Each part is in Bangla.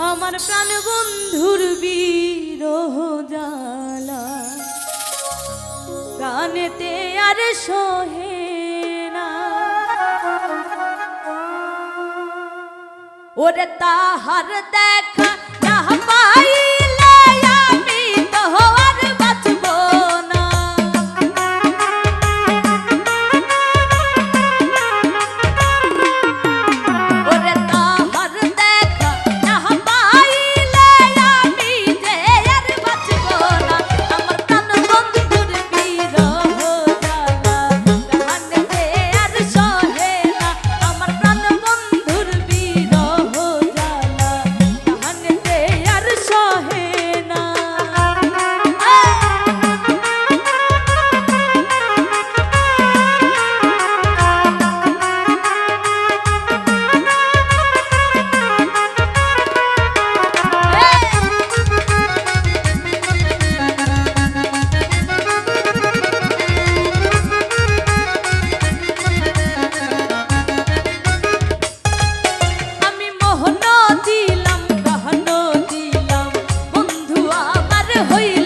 আমার প্রাণ বন্ধুর বিরহ জালা প্রাণেতে আর সহে ওরে তাহার দেখা 可以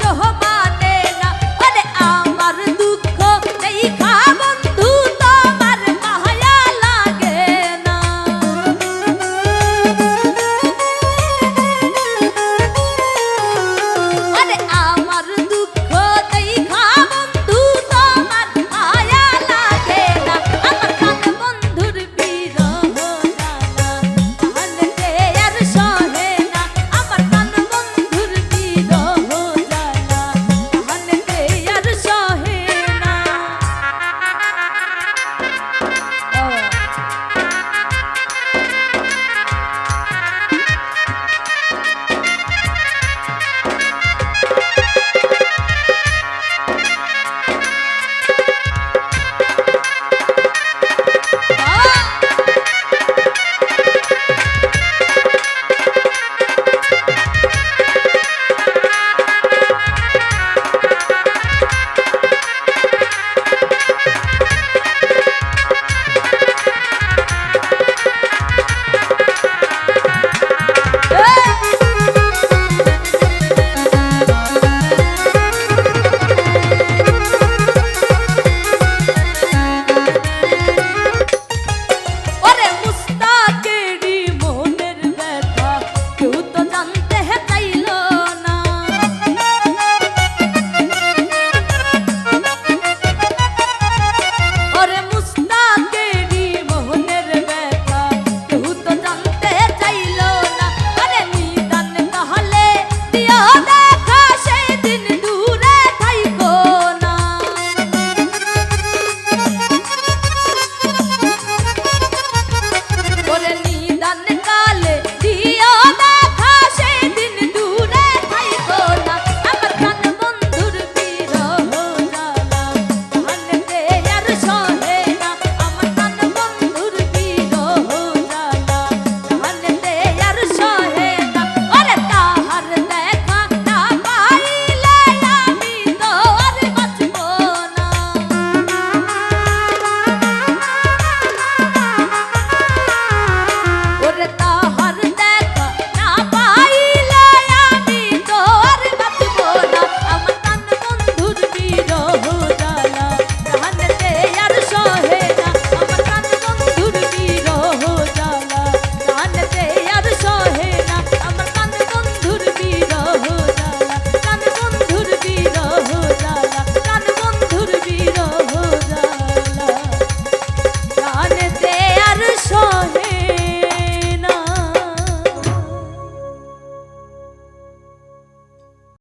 তো হব